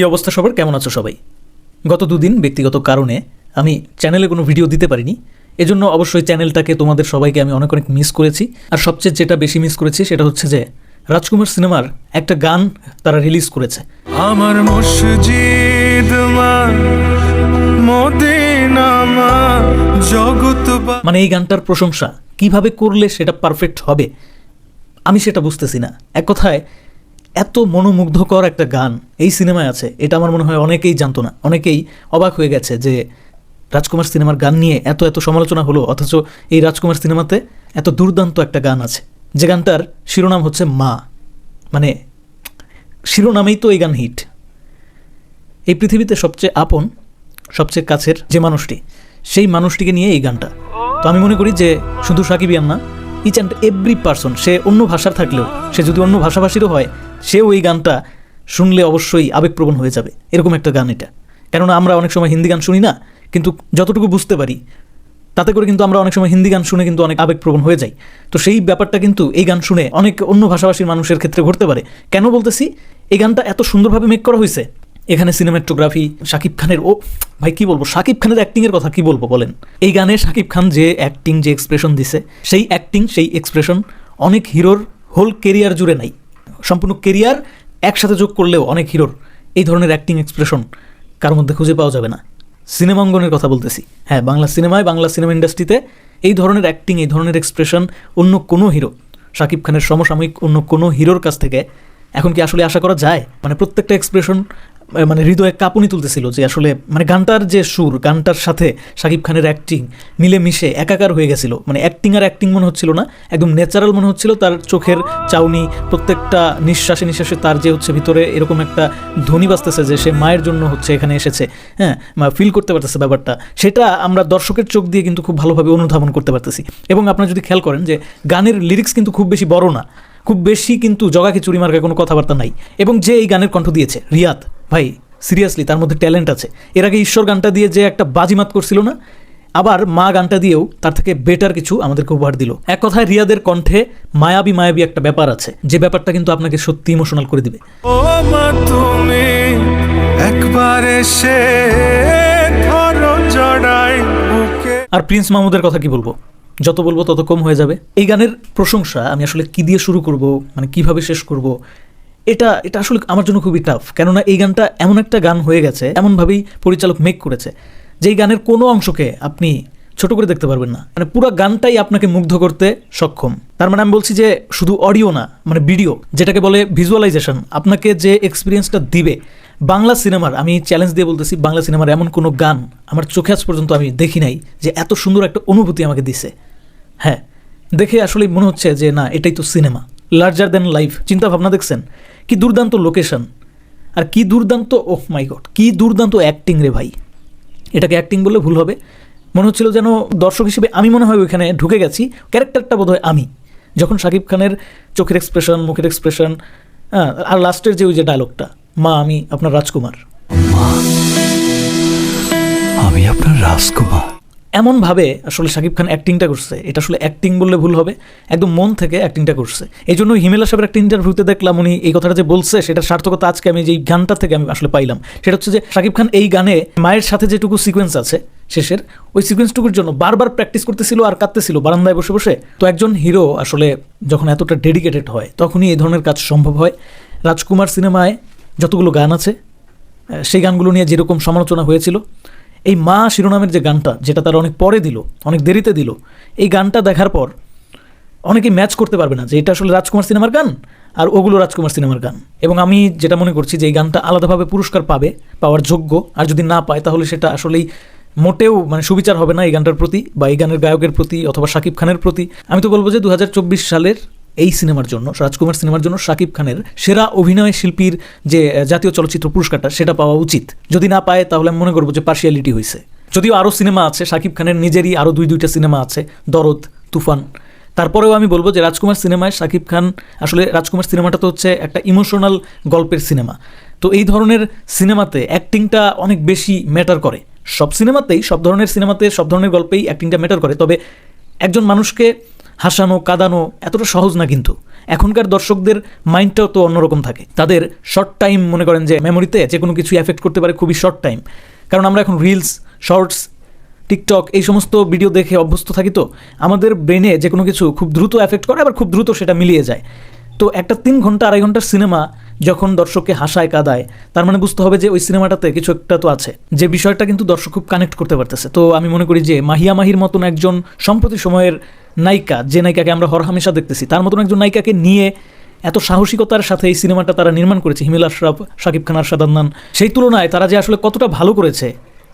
কী অবস্থা সবার? কেমন আছো সবাই? গত দুদিন ব্যক্তিগত কারণে আমি চ্যানেলে কোনো ভিডিও দিতে পারিনি। এজন্য অবশ্যই চ্যানেলটাকে তোমাদের সবাইকে আমি অনেক অনেক মিস করেছি। আর সবচেয়ে যেটা বেশি মিস করেছি সেটা হচ্ছে যে রাজকুমার সিনেমার একটা গান তারা রিলিজ করেছে। আমার মসজিদ মানে এই গানটার প্রশংসা কীভাবে করলে সেটা পারফেক্ট হবে আমি সেটা বুঝতেছি না। এক কথায় এত মনোমুগ্ধকর একটা গান এই সিনেমায় আছে, এটা আমার মনে হয় অনেকেই জানতো না। অনেকেই অবাক হয়ে গেছে যে রাজকুমার সিনেমার গান নিয়ে এত এত সমালোচনা হলো, অথচ এই রাজকুমার সিনেমাতে এত দুর্দান্ত একটা গান আছে। যে গানটার শিরোনাম হচ্ছে মা। মানে শিরোনামেই তো এই গান হিট। এই পৃথিবীতে সবচেয়ে আপন, সবচেয়ে কাছের যে মানুষটি, সেই মানুষটিকে নিয়ে এই গানটা। তো আমি মনে করি যে শুধু সাকিবিয়ান না ইচ অ্যান্ড এভরি পার্সন সে অন্য ভাষার থাকলেও, সে যদি অন্য ভাষাভাষীরও হয়, সেও এই গানটা শুনলে অবশ্যই আবেগপ্রবণ হয়ে যাবে। এরকম একটা গান এটা। কেননা আমরা অনেক সময় হিন্দি গান শুনি না, কিন্তু যতটুকু বুঝতে পারি, তাতে করে কিন্তু আমরা অনেক সময় হিন্দি গান শুনে কিন্তু অনেক আবেগপ্রবণ হয়ে যাই। তো সেই ব্যাপারটা কিন্তু এই গান শুনে অনেক অন্য ভাষাভাষীর মানুষের ক্ষেত্রে ঘটতে পারে। কেন বলতেছি, এই গানটা এত সুন্দরভাবে মেক করা হয়েছে এখানে সিনেমাটোগ্রাফি শাকিব খানের ও, ভাই কি বলব, শাকিব খানের অ্যাক্টিংয়ের কথা কি বলব বলেন? এই গানে শাকিব খান যে অ্যাক্টিং যে এক্সপ্রেশন দিছে, সেই অ্যাক্টিং সেই এক্সপ্রেশন অনেক হিরোর হোল কেরিয়ার জুড়ে নাই। সম্পূর্ণ কেরিয়ার একসাথে যোগ করলেও অনেক হিরোর এই ধরনের অ্যাক্টিং এক্সপ্রেশন কারোর মধ্যে খুঁজে পাওয়া যাবে না। সিনেমা অঙ্গনের কথা বলতেছি। হ্যাঁ বাংলা সিনেমায় বাংলা সিনেমা ইন্ডাস্ট্রিতে এই ধরনের অ্যাক্টিং এই ধরনের এক্সপ্রেশন অন্য কোনো হিরো, শাকিব খানের সমসাময়িক অন্য কোনো হিরোর কাছ থেকে এখন কি আসলে আশা করা যায়? মানে প্রত্যেকটা এক্সপ্রেশন মানে হৃদয়ে কাঁপুনি তুলতেছিল যে আসলে মানে গানটার যে সুর, গানটার সাথে শাকিব খানের অ্যাক্টিং মিলে মিশে একাকার হয়ে গেছিল। মানে অ্যাক্টিং আর অ্যাক্টিং মনে হচ্ছিল না, একদম ন্যাচারাল মনে হচ্ছিল তার চোখের চাউনি, প্রত্যেকটা নিঃশ্বাসে নিঃশ্বাসে তার যে হচ্ছে ভিতরে এরকম একটা ধ্বনি বাজতেছে যে সে মায়ের জন্য হচ্ছে এখানে এসেছে। হ্যাঁ ফিল করতে পারতেছে ব্যাপারটা। সেটা আমরা দর্শকের চোখ দিয়ে কিন্তু খুব ভালোভাবে অনুধাবন করতে পারতেছি। এবং আপনারা যদি খেয়াল করেন যে গানের লিরিক্স কিন্তু খুব বেশি বড় না, খুব বেশি কিন্তু জগাকে চুরি মার্কে কোনো কথাবার্তা নাই। এবং যে এই গানের কণ্ঠ দিয়েছে, রিয়াদ ভাই সিরিয়াসলি তার মধ্যে ট্যালেন্ট আছে। এর আগে ঈশ্বর গানটা দিয়ে যে একটা বাজিমাত করছিল না আবার মা গানটা দিয়েও তার থেকে বেটার কিছু আমাদেরকে উপহার দিল। এক কথায় রিয়াদের কণ্ঠে মায়াবী মায়াবী একটা ব্যাপার আছে। যে ব্যাপারটা কিন্তু আপনাকে সত্যি ইমোশনাল করে দিবে। ও মা তুমি একবার এসে আর প্রিন্স মাহমুদের কথা কি বলব? যত বলব তত কম হয়ে যাবে। এই গানের প্রশংসা আমি আসলে কি দিয়ে শুরু করব? মানে কীভাবে শেষ করব? এটা এটা আসলে আমার জন্য খুবই টাফ কেননা এই গানটা এমন একটা গান হয়ে গেছে, এমনভাবেই পরিচালক মেক করেছে যে এই গানের কোনো অংশকে আপনি ছোট করে দেখতে পারবেন না। মানে পুরো গানটাই আপনাকে মুগ্ধ করতে সক্ষম। তার মানে আমি বলছি যে শুধু অডিও না মানে ভিডিও যেটাকে বলে ভিজুয়ালাইজেশন আপনাকে যে এক্সপিরিয়েন্সটা দিবে, বাংলা সিনেমার আমি চ্যালেঞ্জ দিয়ে বলতেছি, বাংলা সিনেমার এমন কোনো গান আমার চোখে আজ পর্যন্ত আমি দেখি নাই, যে এত সুন্দর একটা অনুভূতি আমাকে দিছে। হ্যাঁ দেখে আসলে মনে হচ্ছে যে না, এটাই তো সিনেমা লার্জার দ্যান লাইফ চিন্তা ভাবনা দেখছেন? কি দুর্দান্ত লোকেশন আর কি দুর্দান্ত ওহ মাই গড কি দুর্দান্ত অ্যাক্টিং রে ভাই। এটাকে অ্যাক্টিং বললে ভুল হবে। মনে হচ্ছিল যেন দর্শক হিসেবে আমি মনে হয় ওইখানে ঢুকে গেছি। ক্যারেক্টারটা বোধ হয় আমি। যখন শাকিব খানের চোখের এক্সপ্রেশন মুখের এক্সপ্রেশন হ্যাঁ আর লাস্টের যে ওই যে ডায়লগটা মা, আমি আপনার রাজকুমার। আমি আপনার রাজকুমার। এমনভাবে আসলে শাকিব খান অ্যাক্টিংটা করছে, এটা আসলে অ্যাক্টিং বললে ভুল হবে, একদম মন থেকে অ্যাক্টিংটা করছে। এই জন্য হিমেলা সাহেবের একটা ইন্টারভিউতে দেখলাম, উনি এই কথাটা যে বলছে সেটা সার্থকতা আজকে আমি যে গানটা থেকে আমি আসলে পাইলাম, সেটা হচ্ছে যে শাকিব খান এই গানে মায়ের সাথে যেটুকু সিকোয়েন্স আছে শেষের, ওই সিকোয়েন্সটুকুর জন্য বারবার প্র্যাকটিস করতেছিল আর কাঁদতেছিল বারান্দায় বসে বসে। তো একজন হিরো আসলে যখন এতটা ডেডিকেটেড হয়, তখনই এই ধরনের কাজ সম্ভব হয়। রাজকুমার সিনেমায় যতগুলো গান আছে সেই গানগুলো নিয়ে যেরকম সমালোচনা হয়েছিল এই মা শিরোনামের যে গানটা, যেটা তারা অনেক পরে দিল, অনেক দেরিতে দিল, এই গানটা দেখার পর অনেকেই ম্যাচ করতে পারবে না যে এটা আসলে রাজকুমার সিনেমার গান আর ওগুলো রাজকুমার সিনেমার গান। এবং আমি যেটা মনে করছি যে এই গানটা আলাদাভাবে পুরস্কার পাবে, পাওয়ার যোগ্য, আর যদি না পায় তাহলে সেটা আসলেই মোটেও মানে সুবিচার হবে না এই গানটার প্রতি বা এই গানের গায়কের প্রতি অথবা শাকিব খানের প্রতি। আমি তো বলব যে দু হাজার চব্বিশ সালের এই সিনেমার জন্য, রাজকুমার সিনেমার জন্য শাকিব খানের সেরা অভিনয় শিল্পীর যে জাতীয় চলচ্চিত্র পুরস্কারটা, সেটা পাওয়া উচিত। যদি না পায়, তাহলে আমি মনে করব যে পার্শিয়ালিটি হয়েছে যদিও আরও সিনেমা আছে, শাকিব খানের নিজেরই আরও দুই, দুইটা সিনেমা আছে, দরদ, তুফান। তারপরেও আমি বলব যে, রাজকুমার সিনেমায় শাকিব খান, আসলে রাজকুমার সিনেমাটা তো হচ্ছে একটা ইমোশনাল গল্পের সিনেমা। তো এই ধরনের সিনেমাতে অ্যাক্টিংটা অনেক বেশি ম্যাটার করে। সব সিনেমাতেই, সব ধরনের সিনেমাতে, সব ধরনের গল্পেই অ্যাক্টিংটা ম্যাটার করে। তবে একজন মানুষকে হাসানো, কাঁদানো এতটা সহজ না কিন্তু। এখনকার দর্শকদের মাইন্ডটাও তো অন্যরকম থাকে। তাদের শর্ট টাইম মনে করেন যে মেমোরিতে যে কোনো কিছু এফেক্ট করতে পারে খুবই শর্ট টাইম কারণ আমরা এখন রিলস শর্টস টিকটক এই সমস্ত ভিডিও দেখে অভ্যস্ত থাকি তো। আমাদের ব্রেনে যে কোনো কিছু খুব দ্রুত এফেক্ট করে, আবার খুব দ্রুত সেটা মিলিয়ে যায়। তো একটা তিন ঘণ্টা, আড়াই ঘণ্টার সিনেমা যখন দর্শককে হাসায়, কাদায়, তার মানে বুঝতে হবে যে ওই সিনেমাটাতে কিছু একটা তো আছে। যে বিষয়টা কিন্তু দর্শক খুব কানেক্ট করতে পারতেছে। তো আমি মনে করি যে মাহিয়া মাহির মতন একজন সম্প্রতি সময়ের নায়িকা, যে নায়িকাকে আমরা হরহামেশা দেখতেছি, তার মতন একজন নায়িকাকে নিয়ে এত সাহসিকতার সাথে এই সিনেমাটা তারা নির্মাণ করেছে, হিমেল আশরাফ, শাকিব খান, আরশাদ সেই তুলনায় তারা যে আসলে কতটা ভালো করেছে,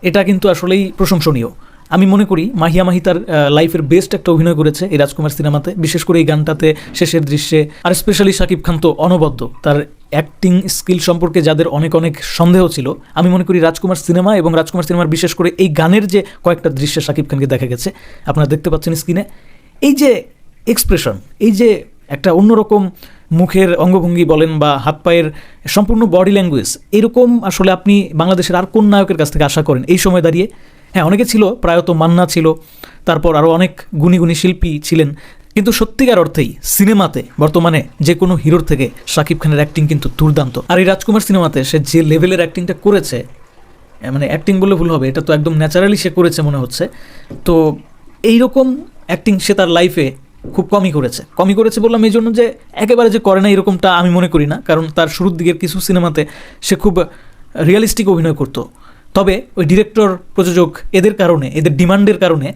এটা কিন্তু আসলেই প্রশংসনীয়। আমি মনে করি মাহিয়া মাহি তার লাইফের বেস্ট একটা অভিনয় করেছে এই রাজকুমার সিনেমাতে, বিশেষ করে এই গানটাতে, শেষের দৃশ্যে। আর স্পেশালি শাকিব খান তো অনবদ্য, তার অ্যাক্টিং স্কিল সম্পর্কে যাদের অনেক অনেক সন্দেহ ছিল, আমি মনে করি রাজকুমার সিনেমা এবং রাজকুমার সিনেমার বিশেষ করে এই গানের যে কয়েকটা দৃশ্যে শাকিব খানকে দেখা গেছে, আপনারা দেখতে পাচ্ছেন স্ক্রিনে এই যে এক্সপ্রেশন এই যে একটা অন্যরকম মুখের অঙ্গভঙ্গি বলেন বা হাত পায়ের সম্পূর্ণ বডি ল্যাঙ্গুয়েজ এরকম আসলে আপনি বাংলাদেশের আর কোন নায়কের কাছ থেকে আশা করেন? এই সময় দাঁড়িয়ে? হ্যাঁ অনেকে ছিল, প্রায়ত মান্না ছিল, তারপর আরও অনেক গুণী গুণী শিল্পী ছিলেন। কিন্তু সত্যিকার অর্থেই সিনেমাতে বর্তমানে যে কোনো হিরোর থেকে শাকিব খানের অ্যাক্টিং কিন্তু দুর্দান্ত। আর এই রাজকুমার সিনেমাতে সে যে লেভেলের অ্যাক্টিংটা করেছে মানে অ্যাক্টিং বললে ভুল হবে, এটা তো একদম ন্যাচারালি সে করেছে মনে হচ্ছে। তো এইরকম অ্যাক্টিং সে তার লাইফে খুব কমই করেছে। কমই করেছে বললাম এই জন্য যে একেবারে যে করে না এরকমটা আমি মনে করি না। কারণ তার শুরুর দিকের কিছু সিনেমাতে সে খুব রিয়েলিস্টিক অভিনয় করতো। তবে ওই ডিরেক্টর প্রযোজক এদের কারণে, এদের ডিমান্ডের কারণে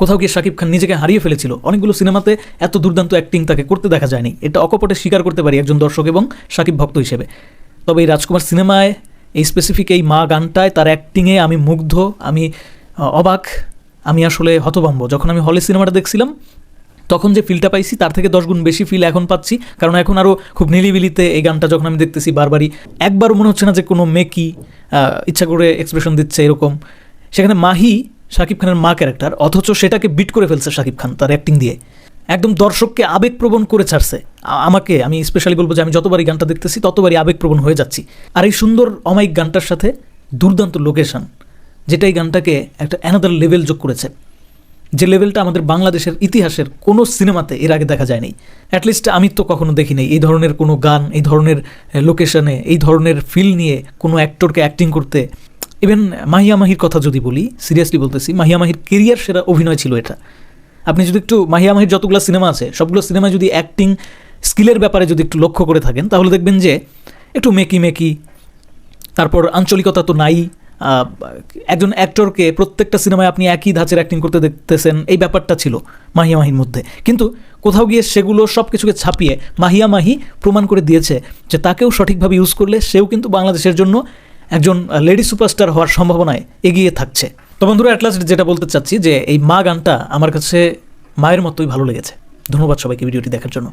কোথাও গিয়ে শাকিব খান নিজেকে হারিয়ে ফেলেছিল। অনেকগুলো সিনেমাতে এত দুর্দান্ত অ্যাক্টিং তাকে করতে দেখা যায়নি। এটা অকপটে স্বীকার করতে পারি একজন দর্শক এবং শাকিব ভক্ত হিসেবে। তবে এই রাজকুমার সিনেমায় এই স্পেসিফিক এই মা গানটায় তার অ্যাক্টিংয়ে আমি মুগ্ধ, আমি অবাক। আমি আসলে হতভম্ব। যখন আমি হলে সিনেমাটা দেখছিলাম, তখন যে ফিলটা পাইছি, তার থেকে দশ গুণ বেশি ফিল এখন পাচ্ছি। কারণ এখন আরও খুব নিলিবিলিতে এই গানটা যখন আমি দেখতেছি বারবারই, একবারও মনে হচ্ছে না যে কোনো মেকি ইচ্ছা করে এক্সপ্রেশন দিচ্ছে এরকম। সেখানে মাহি শাকিব খানের মা ক্যারেক্টার অথচ সেটাকে বিট করে ফেলছে শাকিব খান তার অ্যাক্টিং দিয়ে। একদম দর্শককে আবেগপ্রবণ করে ছাড়ছে। আমাকে, আমি স্পেশালি বলব যে আমি যতবারই গানটা দেখতেছি, ততবারই আবেগপ্রবণ হয়ে যাচ্ছি। আর এই সুন্দর অমায়িক গানটার সাথে দুর্দান্ত লোকেশন যেটা এই গানটাকে একটা অ্যানাদার লেভেল যোগ করেছে। যে লেভেলটা আমাদের বাংলাদেশের ইতিহাসের কোনো সিনেমাতে এর আগে দেখা যায়নি। অ্যাটলিস্ট আমি তো কখনো দেখি নাই এই ধরনের কোনো গান, এই ধরনের লোকেশনে এই ধরনের ফিল নিয়ে কোনো অ্যাক্টরকে অ্যাক্টিং করতে। ইভেন মাহিয়া মাহির কথা যদি বলি সিরিয়াসলি বলতেছি, মাহিয়া মাহির কেরিয়ার সেরা অভিনয় ছিল এটা। আপনি যদি একটু মাহিয়া মাহির যতগুলো সিনেমা আছে, সবগুলো সিনেমায় যদি অ্যাক্টিং স্কিলের ব্যাপারে যদি একটু লক্ষ্য করে থাকেন, তাহলে দেখবেন যে একটু মেকি মেকি তারপর আঞ্চলিকতা তো নাই একজন অ্যাক্টরকে প্রত্যেকটা সিনেমায় আপনি একই ধাঁচের অ্যাক্টিং করতে দেখতেছেন, এই ব্যাপারটা ছিল মাহিয়া মাহির মধ্যে। কিন্তু কোথাও গিয়ে সেগুলো সব কিছুকে ছাপিয়ে মাহিয়া মাহি প্রমাণ করে দিয়েছে যে তাকেও সঠিকভাবে ইউজ করলে সেও কিন্তু বাংলাদেশের জন্য একজন লেডি সুপারস্টার হওয়ার সম্ভাবনায় এগিয়ে থাকছে। তো বন্ধুরা অ্যাটলাস্ট যেটা বলতে চাচ্ছি যে এই মা গানটা আমার কাছে মায়ের মতোই ভালো লেগেছে। ধন্যবাদ সবাইকে ভিডিওটি দেখার জন্য।